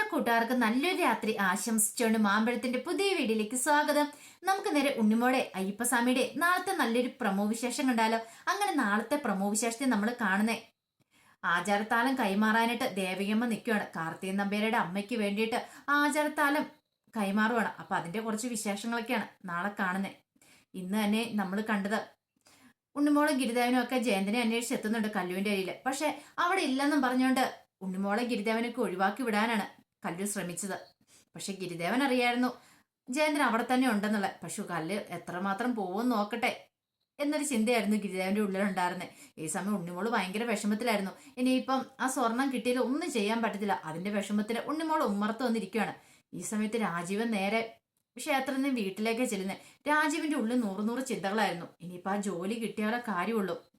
എല്ലാ കൂട്ടുകാർക്കും നല്ലൊരു രാത്രി ആശംസിച്ചുകൊണ്ട് മാമ്പഴത്തിന്റെ പുതിയ വീഡിയോയിലേക്ക് സ്വാഗതം. നമുക്ക് നേരെ ഉണ്ണിമോടെ അയ്യപ്പസ്വാമിയുടെ നാളത്തെ നല്ലൊരു പ്രമോ വിശേഷം കണ്ടാലോ? അങ്ങനെ നാളത്തെ പ്രമോ വിശേഷത്തെ നമ്മൾ കാണുന്നേ. ആചാരത്താലം കൈമാറാനായിട്ട് ദേവികമ്മ നിൽക്കുകയാണ് കാർത്തിക നമ്പേരയുടെ അമ്മയ്ക്ക് വേണ്ടിയിട്ട് ആചാരത്താലം കൈമാറുവാണ്. അപ്പൊ അതിന്റെ കുറച്ച് വിശേഷങ്ങളൊക്കെയാണ് നാളെ കാണുന്നേ. ഇന്ന് തന്നെ നമ്മൾ കണ്ടത് ഉണ്ണിമോളും ഗിരിദേവനും ഒക്കെ ജയന്തിനെ അന്വേഷിച്ച് എത്തുന്നുണ്ട് കല്ലുവിന്റെ അരിയിൽ പക്ഷെ അവിടെ ഇല്ലെന്നും പറഞ്ഞുകൊണ്ട് ഉണ്ണിമോളെ ഗിരിദേവനൊക്കെ ഒഴിവാക്കി വിടാനാണ്. കല്ലു ശ്രമിച്ചത്. പക്ഷെ ഗിരിദേവൻ അറിയായിരുന്നു ജയന്തൻ അവിടെ തന്നെ ഉണ്ടെന്നുള്ള. പക്ഷെ കല്ല് എത്രമാത്രം പോവും നോക്കട്ടെ എന്നൊരു ചിന്തയായിരുന്നു ഗിരിദേവന്റെ ഉള്ളിലുണ്ടായിരുന്നത് ഈ സമയം ഉണ്ണിമോൾ ഭയങ്കര വിഷമത്തിലായിരുന്നു. ഇനിയിപ്പം ആ സ്വർണം കിട്ടിയത് ഒന്നും ചെയ്യാൻ പറ്റത്തില്ല. അതിന്റെ വിഷമത്തിൽ ഉണ്ണിമോൾ ഉമ്മർത്ത് വന്നിരിക്കുകയാണ്. ഈ സമയത്ത് രാജീവൻ നേരെ ക്ഷേത്രത്തിൽ നിന്ന് വീട്ടിലേക്ക് ചെല്ലുന്നത് രാജീവിന്റെ ഉള്ളിൽ നൂറ് നൂറ് ചിന്തകളായിരുന്നു. ഇനിയിപ്പോൾ ആ ജോലി കിട്ടിയാലേ കാര്യമുള്ളൂ.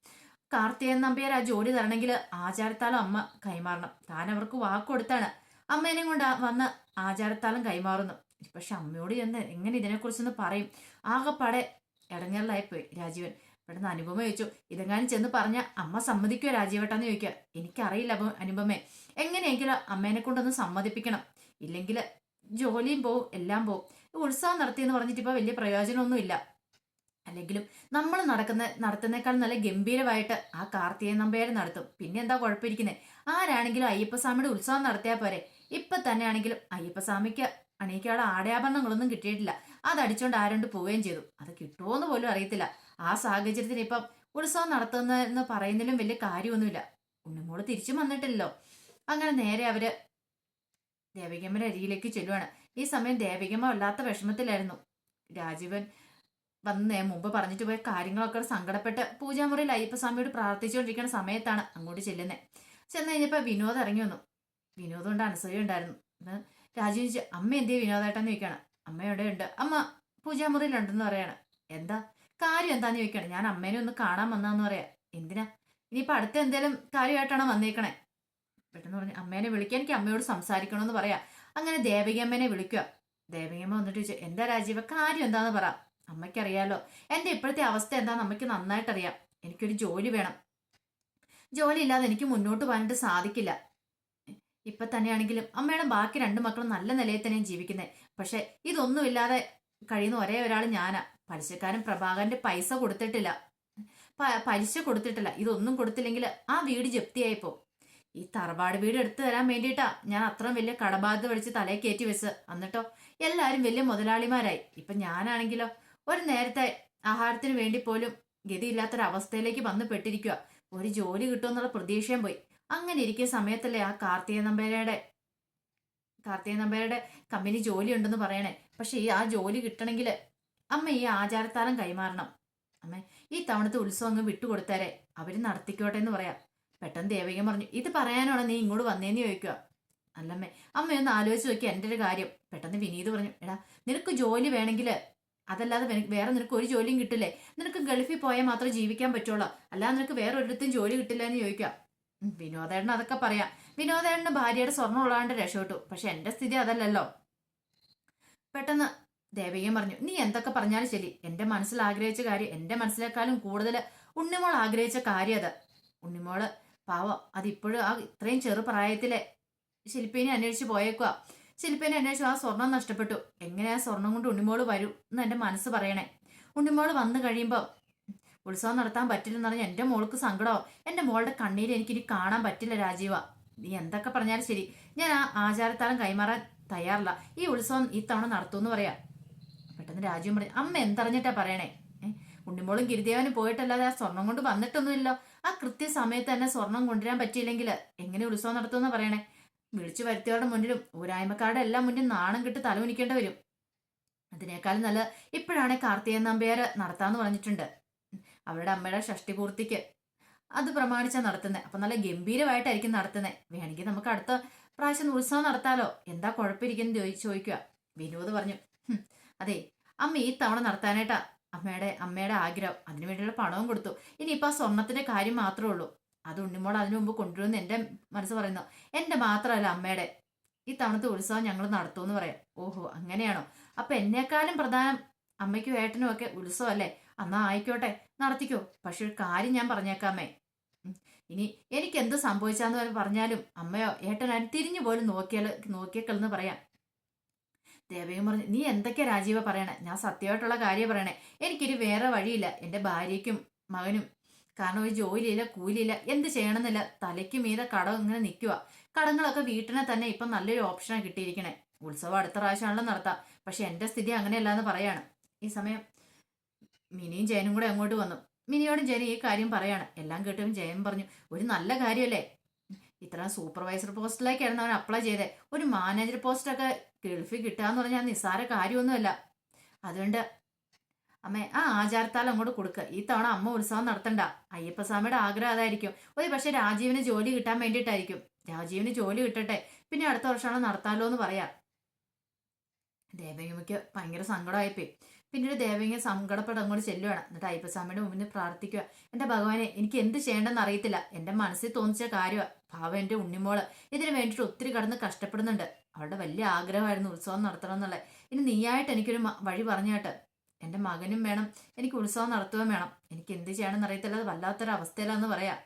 കാർത്തികൻ നമ്പ്യാർ ആ ജോലി തരണമെങ്കിൽ ആചാരത്താലും അമ്മ കൈമാറണം. താൻ അവർക്ക് വാക്ക് കൊടുത്താണ് അമ്മേനെയും കൊണ്ട് വന്ന ആചാരത്താലും കൈമാറുന്നു. പക്ഷെ അമ്മയോട് ചെന്ന് എങ്ങനെ ഇതിനെക്കുറിച്ചൊന്ന് പറയും? ആകെപ്പാടെ ഇടങ്ങലിലായിപ്പോയി രാജീവൻ. പെട്ടെന്ന് അനുപമ ചോദിച്ചു ഇതെങ്ങാനും ചെന്ന് പറഞ്ഞ അമ്മ സമ്മതിക്കുമോ രാജീവേട്ടാന്ന് ചോദിക്കുക. എനിക്കറിയില്ല അപ്പം അനുപമേ. എങ്ങനെയെങ്കിലും അമ്മേനെ കൊണ്ടൊന്ന് സമ്മതിപ്പിക്കണം. ഇല്ലെങ്കിൽ ജോലിയും പോവും എല്ലാം പോവും. ഉത്സവം നടത്തിയെന്ന് പറഞ്ഞിട്ട് ഇപ്പൊ വലിയ പ്രയോജനമൊന്നുമില്ല. അല്ലെങ്കിലും നമ്മൾ നടക്കുന്ന നടത്തുന്നേക്കാൾ നല്ല ഗംഭീരമായിട്ട് ആ കാർത്തിക നമ്പേര് നടത്തും. പിന്നെ എന്താ കുഴപ്പമിരിക്കുന്നത് ആരാണെങ്കിലും അയ്യപ്പസ്വാമിയുടെ ഉത്സവം നടത്തിയാൽ പോരെ. ഇപ്പൊ തന്നെ ആണെങ്കിലും അയ്യപ്പസ്വാമിക്ക് അണീക്കയുടെ ആടയാഭരണങ്ങളൊന്നും കിട്ടിയിട്ടില്ല. അത് അടിച്ചോണ്ട് ആരോണ്ട് പോവുകയും ചെയ്തു. അത് കിട്ടുമോന്ന് പോലും അറിയത്തില്ല. ആ സാഹചര്യത്തിൽ ഇപ്പം ഉത്സവം നടത്തുന്നതെന്ന് പറയുന്നതിലും വലിയ കാര്യമൊന്നുമില്ല. ഉണ്ണിമോൾ തിരിച്ചു വന്നിട്ടില്ലല്ലോ. അങ്ങനെ നേരെ അവർ ദേവികമ്മയുടെ അരിയിലേക്ക് ചെല്ലുവാണ്. ഈ സമയം ദേവികമ്മ വല്ലാത്ത വിഷമത്തിലായിരുന്നു. രാജീവൻ വന്ന് മുമ്പ് പറഞ്ഞിട്ട് പോയ കാര്യങ്ങളൊക്കെ സങ്കടപ്പെട്ട് പൂജാമുറിയിൽ അയ്യപ്പസ്വാമിയോട് പ്രാർത്ഥിച്ചുകൊണ്ടിരിക്കുന്ന സമയത്താണ് അങ്ങോട്ട് ചെല്ലുന്നത് ചെന്ന് കഴിഞ്ഞപ്പോൾ വിനോദ് ഇറങ്ങി വന്നു. വിനോദം കൊണ്ട് അനസൂയ ഉണ്ടായിരുന്നു. രാജീവ് ചോദിച്ചു അമ്മ എന്തേ വിനോദേട്ടെന്ന് ചോദിക്കുകയാണ് അമ്മ എവിടെ ഉണ്ട്? അമ്മ പൂജാമുറിയിലുണ്ടെന്ന് പറയാണ്. എന്താ? കാര്യം എന്താന്ന് ചോദിക്കണം? ഞാൻ അമ്മേനെ ഒന്ന് കാണാൻ വന്നാന്ന് പറയാ. എന്തിനാ? ഇനിയിപ്പോൾ അടുത്ത എന്തേലും കാര്യമായിട്ടാണോ വന്നേക്കണേ? പെട്ടെന്ന് പറഞ്ഞു അമ്മേനെ വിളിക്കാൻ എനിക്ക് അമ്മയോട് സംസാരിക്കണമെന്ന് പറയാ. അങ്ങനെ ദേവികമ്മേനെ വിളിക്കുക ദേവികമ്മ വന്നിട്ട് ചോദിച്ചു എന്താ രാജീവ? കാര്യം എന്താന്ന് പറ. അമ്മയ്ക്കറിയാലോ. എന്റെ ഇപ്പോഴത്തെ അവസ്ഥ എന്താന്ന് അമ്മയ്ക്ക് നന്നായിട്ടറിയാം. എനിക്കൊരു ജോലി വേണം. ജോലി ഇല്ലാതെ എനിക്ക് മുന്നോട്ട് പോകാനായിട്ട് സാധിക്കില്ല. ഇപ്പൊ തന്നെയാണെങ്കിലും അമ്മയുടെ ബാക്കി രണ്ട് മക്കളും നല്ല നിലയിൽ തന്നെയും ജീവിക്കുന്നത് പക്ഷെ ഇതൊന്നുമില്ലാതെ കഴിയുന്ന ഒരേ ഒരാൾ ഞാനാ. പലിശക്കാരൻ പ്രഭാകരന്റെ പൈസ കൊടുത്തിട്ടില്ല. പലിശ കൊടുത്തിട്ടില്ല. ഇതൊന്നും കൊടുത്തില്ലെങ്കിൽ ആ വീട് ജപ്തിയായിപ്പോ. ഈ തറവാട് വീട് എടുത്തു തരാൻ വേണ്ടിയിട്ടാ ഞാൻ അത്രയും വലിയ കടബാധ്യത വെളിച്ച് തലയെ കയറ്റി വെച്ച്. എന്നിട്ടോ എല്ലാരും വലിയ മുതലാളിമാരായി. ഇപ്പൊ ഞാനാണെങ്കിലോ ഒരു നേരത്തെ ആഹാരത്തിന് വേണ്ടി പോലും ഗതിയില്ലാത്തൊരവസ്ഥയിലേക്ക് വന്നു പെട്ടിരിക്കുക ഒരു ജോലി കിട്ടുമെന്നുള്ള പ്രതീക്ഷയും പോയി. അങ്ങനെ ഇരിക്കുന്ന സമയത്തല്ലേ ആ കാർത്തിക നമ്പേരയുടെ കാർത്തിക നമ്പേരയുടെ കമ്പനി ജോലി ഉണ്ടെന്ന് പറയണേ. പക്ഷെ ഈ ആ ജോലി കിട്ടണമെങ്കിൽ അമ്മ ഈ ആചാരത്താലം കൈമാറണം. അമ്മ ഈ തവണത്തെ ഉത്സവം അങ്ങ് വിട്ടുകൊടുത്താരെ. അവർ നടത്തിക്കോട്ടെ എന്ന് പറയാം. പെട്ടെന്ന് ദേവികം പറഞ്ഞു ഇത് പറയാനാണ് നീ ഇങ്ങോട്ട് വന്നേന്ന് ചോദിക്കുക അല്ലമ്മേ അമ്മയൊന്ന് ആലോചിച്ച് നോക്കി എന്റെ ഒരു കാര്യം. പെട്ടെന്ന് വിനീത് പറഞ്ഞു എടാ നിനക്ക് ജോലി വേണമെങ്കിൽ അതല്ലാതെ വേറെ നിനക്ക് ഒരു ജോലിയും കിട്ടില്ലേ? നിനക്ക് ഗൾഫിൽ പോയാൽ മാത്രമേ ജീവിക്കാൻ പറ്റുള്ളൂ. അല്ലാതെ നിനക്ക് വേറെ ഒരിടത്തും ജോലി കിട്ടില്ല എന്ന് ചോദിക്കാം വിനോദേട്ടൻ അതൊക്കെ പറയാം. വിനോദേട്ടന് ഭാര്യയുടെ സ്വർണം ഉള്ളാണ്ട് രക്ഷപ്പെട്ടു. പക്ഷെ എന്റെ സ്ഥിതി അതല്ലല്ലോ. പെട്ടെന്ന് ദേവികയും പറഞ്ഞു നീ എന്തൊക്കെ പറഞ്ഞാലും ശരി. എന്റെ മനസ്സിൽ ആഗ്രഹിച്ച കാര്യം എന്റെ മനസ്സിലേക്കാളും കൂടുതൽ ഉണ്ണിമോൾ ആഗ്രഹിച്ച കാര്യം അത്. ഉണ്ണിമോൾ പാവം അതിപ്പോഴും ആ ഇത്രയും ചെറുപ്രായത്തിലെ ശില്പിനെ അന്വേഷിച്ച് പോയേക്കുക ശില്പിനെ അന്വേഷിച്ചു ആ സ്വർണം നഷ്ടപ്പെട്ടു. എങ്ങനെയാ സ്വർണം കൊണ്ട് ഉണ്ണിമോൾ വരൂ എന്ന് എന്റെ മനസ്സ് പറയണേ. ഉണ്ണിമോൾ വന്നു കഴിയുമ്പോൾ ഉത്സവം നടത്താൻ പറ്റില്ലെന്ന് പറഞ്ഞാൽ എന്റെ മോൾക്ക് സങ്കടമോ എന്റെ മോളുടെ കണ്ണീര് എനിക്കിനി കാണാൻ പറ്റില്ല രാജീവ. നീ എന്തൊക്കെ പറഞ്ഞാലും ശരി. ഞാൻ ആ ആചാരത്താലും കൈമാറാൻ തയ്യാറില്ല. ഈ ഉത്സവം ഈ തവണ നടത്തുമെന്ന് പറയാം. പെട്ടെന്ന് രാജീവ് പറഞ്ഞു അമ്മ എന്തറിഞ്ഞിട്ടാ പറയണേ? ഉണ്ണിമോളും ഗിരിദേവനും പോയിട്ടല്ലാതെ ആ സ്വർണം കൊണ്ട് വന്നിട്ടൊന്നുമില്ലോ ആ കൃത്യസമയത്ത് തന്നെ സ്വർണം കൊണ്ടുവരാൻ പറ്റിയില്ലെങ്കിൽ എങ്ങനെ ഉത്സവം നടത്തുമെന്ന് പറയണേ? വിളിച്ചു വരുത്തിയവരുടെ മുന്നിലും ഊരായ്മക്കാരുടെ എല്ലാം മുന്നിൽ നാണം കിട്ട് തലമുനിക്കേണ്ടി വരും. അതിനേക്കാളും നല്ല ഇപ്പോഴാണ് കാർത്തികൻ നമ്പ്യാർ നടത്താന്ന് പറഞ്ഞിട്ടുണ്ട്. അവരുടെ അമ്മയുടെ ഷഷ്ടി പൂർത്തിക്ക് അത് പ്രമാണിച്ചാണ് നടത്തുന്നത് അപ്പൊ നല്ല ഗംഭീരമായിട്ടായിരിക്കും നടത്തുന്നത് വേണമെങ്കിൽ നമുക്ക് അടുത്ത പ്രാവശ്യം ഉത്സവം നടത്താലോ? എന്താ കുഴപ്പമിരിക്കുന്നു ചോദിച്ചു ചോദിക്കുക വിനോദ് പറഞ്ഞു അതെ അമ്മ ഈ തവണ നടത്താനായിട്ടാ അമ്മയുടെ അമ്മയുടെ ആഗ്രഹം. അതിനു വേണ്ടിയുള്ള പണവും കൊടുത്തു. ഇനി ആ സ്വർണത്തിന്റെ കാര്യം മാത്രമേ ഉള്ളൂ. അത് ഉണ്ണിമോൾ അതിനു മുമ്പ് കൊണ്ടുവരുമെന്ന് എന്റെ മനസ്സ് പറയുന്നു. എന്റെ മാത്രമല്ല അമ്മയുടെ. ഈ തവണത്തെ ഉത്സവം ഞങ്ങൾ നടത്തുമെന്ന് പറയാം. ഓഹോ അങ്ങനെയാണോ? അപ്പൊ എന്നെക്കാളും പ്രധാനം അമ്മയ്ക്കും ഏട്ടനും ഒക്കെ ഉത്സവം അല്ലേ? എന്നാ ആയിക്കോട്ടെ നടത്തിക്കോ. പക്ഷെ ഒരു കാര്യം ഞാൻ പറഞ്ഞേക്കാമേ. ഇനി എനിക്ക് എന്ത് സംഭവിച്ചാന്ന് പറഞ്ഞാലും അമ്മയോ ഏട്ടനാരും തിരിഞ്ഞു പോലും നോക്കിയാൽ നോക്കിയേക്കളെന്ന് പറയാം. ദേവയും പറഞ്ഞു നീ എന്തൊക്കെയാ രാജീവ പറയണേ? ഞാൻ സത്യമായിട്ടുള്ള കാര്യം പറയണേ. എനിക്കൊരു വേറെ വഴിയില്ല. എന്റെ ഭാര്യയ്ക്കും മകനും. കാരണം ഒരു ജോലിയില്ല കൂലിയില്ല. എന്ത് ചെയ്യണമെന്നില്ല. തലയ്ക്ക് മീതെ കടം ഇങ്ങനെ നിൽക്കുക കടങ്ങളൊക്കെ വീട്ടിനെ തന്നെ ഇപ്പം നല്ലൊരു ഓപ്ഷനാണ് കിട്ടിയിരിക്കണേ. ഉത്സവം അടുത്ത പ്രാവശ്യമാണല്ലോ നടത്താം. പക്ഷെ എന്റെ സ്ഥിതി അങ്ങനെയല്ല എന്ന് പറയാണ്. ഈ സമയം മിനിയും ജയനും കൂടെ അങ്ങോട്ട് വന്നു. മിനിയോടും ജയനും ഈ കാര്യം പറയാണ്. എല്ലാം കേട്ടും ജയൻ പറഞ്ഞു ഒരു നല്ല കാര്യമല്ലേ? ഇത്ര സൂപ്പർവൈസർ പോസ്റ്റിലേക്കായിരുന്നു അവൻ അപ്ലൈ ചെയ്തത് ഒരു മാനേജർ പോസ്റ്റൊക്കെ ഗൾഫിൽ കിട്ടുക പറഞ്ഞാൽ നിസ്സാര കാര്യമൊന്നുമല്ല. അതുകൊണ്ട് അമ്മേ ആ ആചാരത്താൽ അങ്ങോട്ട് കൊടുക്കുക ഈ തവണ അമ്മ ഉത്സവം നടത്തണ്ട. അയ്യപ്പസ്വാമിയുടെ ആഗ്രഹം അതായിരിക്കും. ഒരു പക്ഷെ രാജീവിന് ജോലി കിട്ടാൻ വേണ്ടിയിട്ടായിരിക്കും. രാജീവിന് ജോലി കിട്ടട്ടെ. പിന്നെ അടുത്ത വർഷമാണ് നടത്താമല്ലോ എന്ന് പറയാം. ദേവയമ്മയ്ക്ക് ഭയങ്കര സങ്കടമായിപ്പോയി. പിന്നീട് ദേവങ്ങൾ സങ്കടപ്പെട്ട് അങ്ങോട്ട് ചെല്ലുവാണ്. എന്നിട്ട് അയ്യപ്പസ്വാമിയുടെ മുമ്പിൽ പ്രാർത്ഥിക്കുക എന്റെ ഭഗവാനെ എനിക്ക് എന്ത് ചെയ്യേണ്ടെന്ന് അറിയത്തില്ല. എന്റെ മനസ്സിൽ തോന്നിച്ച കാര്യമാണ് ഭാവ എന്റെ ഉണ്ണിമോൾ. ഇതിന് വേണ്ടിയിട്ട് ഒത്തിരി കടന്ന് കഷ്ടപ്പെടുന്നുണ്ട്. അവളുടെ വലിയ ആഗ്രഹമായിരുന്നു ഉത്സവം നടത്തണം എന്നുള്ളത്. ഇനി നീയായിട്ട് എനിക്കൊരു വഴി പറഞ്ഞാട്ട് എന്റെ മകനും വേണം. എനിക്ക് ഉത്സവം നടത്തുകയും വേണം. എനിക്ക് എന്ത് ചെയ്യണമെന്ന് അറിയത്തില്ല. അത് വല്ലാത്തൊരു അവസ്ഥയിലാന്ന് പറയാം.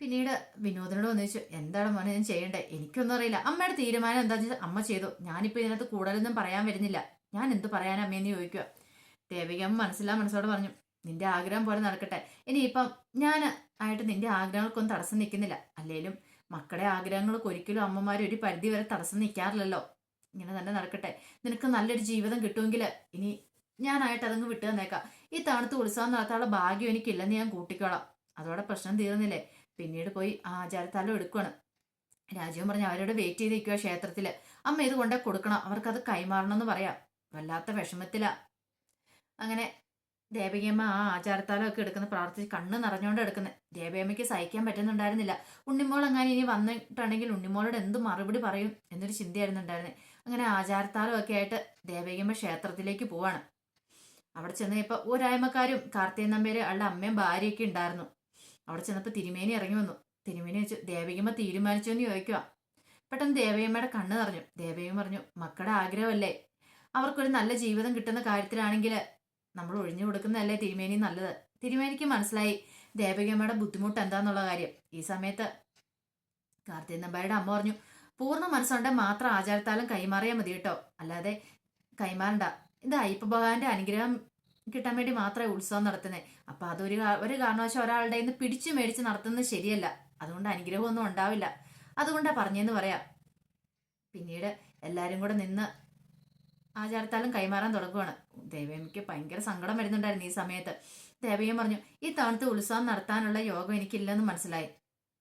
പിന്നീട് വിനോദനോട് വന്നു ചോദിച്ചു എന്താണ് മോനെ ഞാൻ ചെയ്യണ്ടേ? എനിക്കൊന്നും അറിയില്ല. അമ്മയുടെ തീരുമാനം എന്താണെന്ന് വെച്ചാൽ അമ്മ ചെയ്തു. ഞാനിപ്പോൾ ഇതിനകത്ത് കൂടുതലൊന്നും പറയാൻ വരുന്നില്ല. ഞാൻ എന്ത് പറയാൻ അമ്മയെന്ന് ചോദിക്കുക. ദേവികമ്മ മനസ്സിലാ മനസ്സോട് പറഞ്ഞു നിന്റെ ആഗ്രഹം പോലെ നടക്കട്ടെ. ഇനിയിപ്പം ഞാൻ ആയിട്ട് നിന്റെ ആഗ്രഹങ്ങൾക്കൊന്നും തടസ്സം നിൽക്കുന്നില്ല. അല്ലേലും മക്കളുടെ ആഗ്രഹങ്ങൾക്ക് ഒരിക്കലും അമ്മമാർ ഒരു പരിധി വരെ തടസ്സം നിൽക്കാറില്ലല്ലോ. ഇങ്ങനെ തന്നെ നടക്കട്ടെ. നിനക്ക് നല്ലൊരു ജീവിതം കിട്ടുമെങ്കിൽ ഇനി ഞാനായിട്ട് അതങ്ങ് വിട്ടു തന്നേക്കാം. ഈ തണുത്ത് ഉത്സവം നടത്താനുള്ള ഭാഗ്യം എനിക്കില്ലെന്ന് ഞാൻ കൂട്ടിക്കോളാം. അതോടെ പ്രശ്നം തീർന്നില്ലേ? പിന്നീട് പോയി ആചാരത്താലം എടുക്കുകയാണ് രാജീവൻ പറഞ്ഞു അവരോട് വെയിറ്റ് ചെയ്ത് നിൽക്കുക ക്ഷേത്രത്തിൽ അമ്മ ഇത് കൊണ്ടേ കൊടുക്കണം. അവർക്കത് കൈമാറണം എന്ന് പറയാം. വല്ലാത്ത വിഷമത്തിലാ. അങ്ങനെ ദേവകിയമ്മ ആ ആചാരത്താലൊക്കെ എടുക്കുന്ന പ്രാർത്ഥിച്ച് കണ്ണ് നിറഞ്ഞുകൊണ്ട് എടുക്കുന്നത് ദേവയമ്മയ്ക്ക് സഹിക്കാൻ പറ്റുന്നുണ്ടായിരുന്നില്ല. ഉണ്ണിമോൾ അങ്ങനെ ഇനി വന്നിട്ടുണ്ടെങ്കിൽ ഉണ്ണിമോളോട് എന്ത് മറുപടി പറയും എന്നൊരു ചിന്തയായിരുന്നു ഉണ്ടായിരുന്നത് അങ്ങനെ ആചാരത്താലം ഒക്കെ ആയിട്ട് ദേവകിയമ്മ ക്ഷേത്രത്തിലേക്ക് പോവാണ്. അവിടെ ചെന്ന് ചെന്നപ്പോൾ ഒരായ്മക്കാരും കാർത്തികൻ നമ്പേര് അവളുടെ അമ്മയും ഭാര്യയൊക്കെ ഉണ്ടായിരുന്നു. അവിടെ ചെന്നപ്പോൾ തിരുമേനി ഇറങ്ങി വന്നു. തിരുമേനി വെച്ച് ദേവകിയമ്മ തീരുമാനിച്ചു എന്ന് ചോദിക്കുക പെട്ടെന്ന് ദേവയമ്മയുടെ കണ്ണ് നിറഞ്ഞു. ദേവയും പറഞ്ഞു മക്കളുടെ ആഗ്രഹമല്ലേ? അവർക്കൊരു നല്ല ജീവിതം കിട്ടുന്ന കാര്യത്തിലാണെങ്കിൽ നമ്മൾ ഒഴിഞ്ഞു കൊടുക്കുന്നതല്ലേ തിരുമേനി നല്ലത്. തിരുമേനിക്ക് മനസ്സിലായി ദേവകിയമ്മയുടെ ബുദ്ധിമുട്ട് എന്താന്നുള്ള കാര്യം. ഈ സമയത്ത് കാർത്തികൻ നമ്പായുടെ അമ്മ പറഞ്ഞു പൂർണ മനസ്സുണ്ടെങ്കിൽ മാത്രം ആചാരത്താലും കൈമാറിയാൽ മതി കേട്ടോ. അല്ലാതെ കൈമാറണ്ട. ഇത് അയ്യപ്പ ഭഗവാന്റെ അനുഗ്രഹം കിട്ടാൻ വേണ്ടി മാത്രമേ ഉത്സവം നടത്തുന്നത് അപ്പൊ അതൊരു ഒരു കാരണവശാൽ ഒരാളുടെ നിന്ന് പിടിച്ചു മേടിച്ച് നടത്തുന്നത് ശരിയല്ല. അതുകൊണ്ട് അനുഗ്രഹമൊന്നും ഉണ്ടാവില്ല. അതുകൊണ്ടാ പറഞ്ഞെന്ന് പറയാം. പിന്നീട് എല്ലാരും കൂടെ നിന്ന് ആചാരത്താലും കൈമാറാൻ തുടങ്ങുവാണ്. ദേവയമ്മയ്ക്ക് ഭയങ്കര സങ്കടം വരുന്നുണ്ടായിരുന്നു ഈ സമയത്ത്. ദേവയും പറഞ്ഞു ഈ തവണത്തെ ഉത്സവം നടത്താനുള്ള യോഗം എനിക്കില്ലെന്ന് മനസ്സിലായി.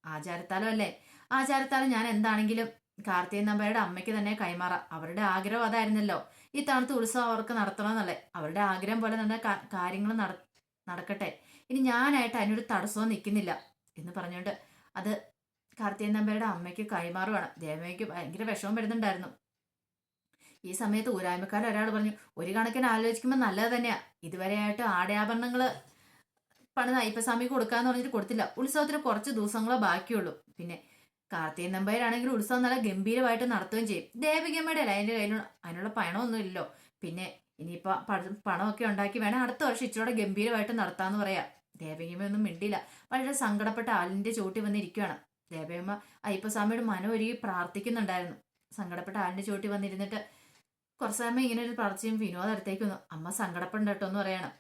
ആചാരത്താലും അല്ലേ? ആചാരത്താലും ഞാൻ എന്താണെങ്കിലും കാർത്തികൻ നമ്പരുടെ അമ്മയ്ക്ക് തന്നെ കൈമാറാം. അവരുടെ ആഗ്രഹം അതായിരുന്നല്ലോ ഈ തണുത്ത് ഉത്സവം അവർക്ക് നടത്തണമെന്നല്ലേ അവരുടെ ആഗ്രഹം പോലെ തന്നെ കാര്യങ്ങൾ നട നടക്കട്ടെ. ഇനി ഞാനായിട്ട് അതിനൊരു തടസ്സവും നിൽക്കുന്നില്ല. എന്ന് പറഞ്ഞുകൊണ്ട് അത് കാർത്തികൻ നമ്പരുടെ അമ്മയ്ക്ക് കൈമാറുവാണ്. ദേവയ്ക്ക് ഭയങ്കര വിഷമം വരുന്നുണ്ടായിരുന്നു. ഈ സമയത്ത് ഊരായ്മക്കാരൻ ഒരാൾ പറഞ്ഞു ഒരു കണക്കിന് ആലോചിക്കുമ്പോൾ നല്ലത് തന്നെയാ. ഇതുവരെയായിട്ട് ആടയാഭരണങ്ങൾ പണിത് അയ്യപ്പസ്വാമിക്ക് കൊടുക്കാന്ന് പറഞ്ഞിട്ട് കൊടുത്തില്ല. ഉത്സവത്തിന് കുറച്ച് ദിവസങ്ങളോ ബാക്കിയുള്ളൂ. പിന്നെ കാർത്തികൻ നമ്പയിലാണെങ്കിൽ ഉത്സവം നല്ല ഗംഭീരമായിട്ട് നടത്തുകയും ചെയ്യും. ദേവികമ്മയുടെ അല്ല അതിന്റെ കയ്യിലുള്ള അതിനുള്ള പണമൊന്നും ഇല്ലല്ലോ. പിന്നെ ഇനിയിപ്പോ പണ- പണമൊക്കെ ഉണ്ടാക്കി വേണം അടുത്ത വർഷം ഇച്ചിരൂടെ ഗംഭീരമായിട്ട് നടത്താന്ന് പറയാം. ദേവികമ്മയൊന്നും മിണ്ടില്ല വളരെ സങ്കടപ്പെട്ട ആലിന്റെ ചോട്ടി വന്നിരിക്കുകയാണ് ദേവികമ്മ അയ്യപ്പസ്വാമിയുടെ മനം ഒരുങ്ങി പ്രാർത്ഥിക്കുന്നുണ്ടായിരുന്നു. സങ്കടപ്പെട്ട ആലിന്റെ ചോട്ടി വന്നിരുന്നിട്ട് കുറച്ച് സമയം ഇങ്ങനെ ഒരു പറച്ചയും വിനോദം വന്നു. അമ്മ സങ്കടപ്പെടണ്ട കേട്ടോ എന്ന് പറയണം.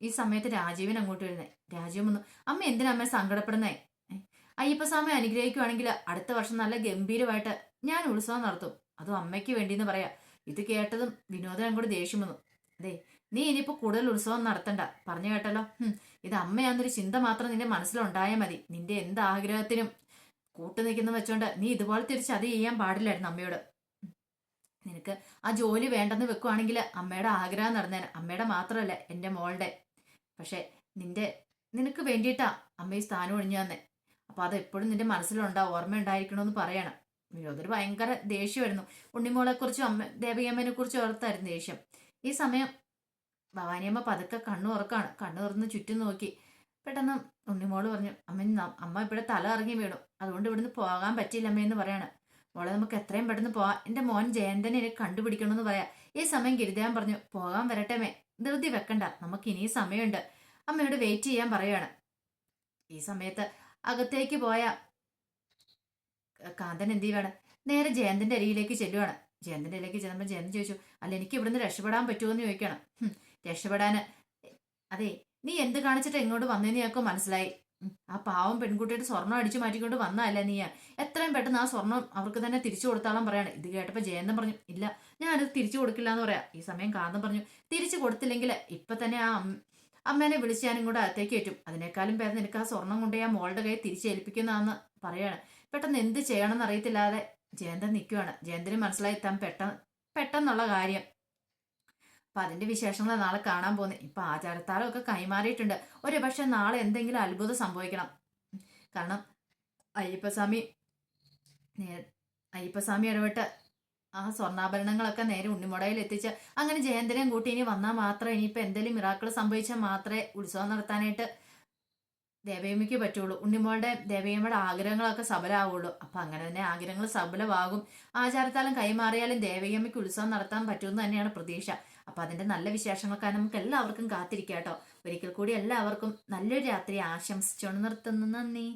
ഈ സമയത്ത് രാജീവൻ അങ്ങോട്ട് വരുന്നേ. രാജീവ് വന്നു. അമ്മ എന്തിനാ അമ്മ സങ്കടപ്പെടുന്നേ? അയ്യപ്പ അയ്യപ്പസ്വാമി അനുഗ്രഹിക്കുവാണെങ്കിൽ അടുത്ത വർഷം നല്ല ഗംഭീരമായിട്ട് ഞാൻ ഉത്സവം നടത്തും. അതും അമ്മയ്ക്ക് വേണ്ടിയെന്ന് പറയാ. ഇത് കേട്ടതും വിനോദൻ അങ്ങോട്ട് ദേഷ്യം വന്നു. അതെ നീ ഇനിയിപ്പോ കൂടുതൽ ഉത്സവം നടത്തണ്ട. പറഞ്ഞു കേട്ടല്ലോ. ഇത് അമ്മയാന്നൊരു ചിന്ത മാത്രം നിന്റെ മനസ്സിലുണ്ടായാൽ മതി. നിന്റെ എന്ത് ആഗ്രഹത്തിനും കൂട്ടു വെച്ചോണ്ട് നീ ഇതുപോലെ തിരിച്ച് അത് ചെയ്യാൻ പാടില്ലായിരുന്നു അമ്മയോട്. നിനക്ക് ആ ജോലി വേണ്ടെന്ന് വെക്കുവാണെങ്കിൽ അമ്മയുടെ ആഗ്രഹം നടന്നേനെ. അമ്മയുടെ മാത്രമല്ല എന്റെ മോളുടെ. പക്ഷെ നിന്റെ നിനക്ക് വേണ്ടിയിട്ടാ അമ്മ ഈ സ്ഥാനം ഒഴിഞ്ഞു തന്നെ അപ്പൊ അത് എപ്പോഴും നിന്റെ മനസ്സിലുണ്ടാവും ഓർമ്മ ഉണ്ടായിരിക്കണമെന്ന് പറയണം. വിനോദന് ഭയങ്കര ദേഷ്യമായിരുന്നു. ഉണ്ണിമോളെ കുറിച്ചും അമ്മ ദേവിയമ്മനെ കുറിച്ചും ഓർത്തായിരുന്നു ദേഷ്യം. ഈ സമയം ഭവാനിയമ്മ പതുക്കെ കണ്ണു ഉറക്കാണ് കണ്ണു തുറന്ന് ചുറ്റും നോക്കി. പെട്ടെന്ന് ഉണ്ണിമോൾ പറഞ്ഞു അമ്മ അമ്മ ഇവിടെ തല ഇറങ്ങി വീണു. അതുകൊണ്ട് ഇവിടുന്ന് പോകാൻ പറ്റില്ല അമ്മയെന്ന് പറയാണ്. മോളെ നമുക്ക് എത്രയും പെട്ടെന്ന് പോവാം. എന്റെ മോൻ ജയന്തനെ കണ്ടുപിടിക്കണമെന്ന് പറയാം. ഈ സമയം ഗിരിദേവൻ പറഞ്ഞു പോകാൻ വരട്ടെ ധൃതി വെക്കണ്ട. നമുക്ക് ഇനിയും സമയമുണ്ട്. അമ്മയോട് വെയിറ്റ് ചെയ്യാൻ പറയാണ് ഈ സമയത്ത് അകത്തേക്ക് പോയ കാന്തൻ എന്ത് ചെയ്യുവാണ്? നേരെ ജയന്തിന്റെ അരിയിലേക്ക് ചെല്ലുവാണ്. ജയന്തിന്റെ അരിയിലേക്ക് ചെന്നപ്പോൾ ജയന്തൻ ചോദിച്ചു അല്ല എനിക്ക് ഇവിടുന്ന് രക്ഷപ്പെടാൻ പറ്റുമോ എന്ന് ചോദിക്കണം "ഹും, രക്ഷപ്പെടാന് അതെ നീ എന്ത് കാണിച്ചിട്ട് എങ്ങോട്ട് വന്നതെന്ന് മനസ്സിലായി. ആ പാവം പെൺകുട്ടിയുടെ സ്വർണം അടിച്ചു മാറ്റിക്കൊണ്ട് വന്നതല്ല നീ എത്രയും പെട്ടെന്ന് ആ സ്വർണം അവർക്ക് തന്നെ തിരിച്ചു കൊടുത്താളം പറയാണ്. ഇത് കേട്ടപ്പോൾ ജയന്തൻ പറഞ്ഞു ഇല്ല ഞാനത് തിരിച്ചു കൊടുക്കില്ല എന്ന് പറയാം. ഈ സമയം കാന്തം പറഞ്ഞു തിരിച്ചു കൊടുത്തില്ലെങ്കിൽ ഇപ്പൊ തന്നെ ആ അമ്മ- അമ്മേനെ വിളിച്ച് ഞാനും കൂടെ അകത്തേക്ക് കയറ്റും അതിനേക്കാളും പേര് നിനക്ക് ആ സ്വർണം കൊണ്ട് ആ മോളുടെ കൈ തിരിച്ചേൽപ്പിക്കുന്നതെന്ന് പറയാണ്. പെട്ടെന്ന് എന്ത് ചെയ്യണമെന്ന് അറിയത്തില്ലാതെ ജയന്തൻ നിൽക്കുവാണ് ജയന്തന് മനസ്സിലായി താൻ പെട്ടെന്ന് പെട്ടെന്നുള്ള കാര്യം. അപ്പൊ അതിന്റെ വിശേഷങ്ങൾ നാളെ കാണാൻ പോകുന്നത് ഇപ്പൊ ആചാരത്താലൊക്കെ കൈമാറിയിട്ടുണ്ട്. ഒരു പക്ഷെ നാളെ എന്തെങ്കിലും അത്ഭുതം സംഭവിക്കണം. കാരണം അയ്യപ്പസ്വാമി അയ്യപ്പസ്വാമി ഇടപെട്ട് ആ സ്വർണാഭരണങ്ങളൊക്കെ നേരെ ഉണ്ണിമുടയിൽ എത്തിച്ച് അങ്ങനെ ജയന്തനെയും കൂട്ടി ഇനി വന്നാൽ മാത്രമേ ഇനിയിപ്പോൾ എന്തെങ്കിലും മിറാക്കൾ സംഭവിച്ചാൽ മാത്രമേ ഉത്സവം നടത്താനായിട്ട് ദേവയമ്മയ്ക്ക് പറ്റുള്ളൂ. ഉണ്ണിമോളുടെ ദേവയമ്മയുടെ ആഗ്രഹങ്ങളൊക്കെ സബലമാവുള്ളൂ. അപ്പൊ അങ്ങനെ തന്നെ ആഗ്രഹങ്ങൾ സബലമാകും. ആചാരത്താലും കൈമാറിയാലും ദേവയമ്മയ്ക്ക് ഉത്സവം നടത്താൻ പറ്റുമെന്ന് തന്നെയാണ് പ്രതീക്ഷ. അപ്പൊ അതിന്റെ നല്ല വിശേഷങ്ങൾക്കായി നമുക്ക് എല്ലാവർക്കും കാത്തിരിക്കാം കേട്ടോ ഒരിക്കൽ കൂടി എല്ലാവർക്കും നല്ലൊരു രാത്രി ആശംസിച്ചോണ്ട് നിർത്തുന്നു. നന്ദി.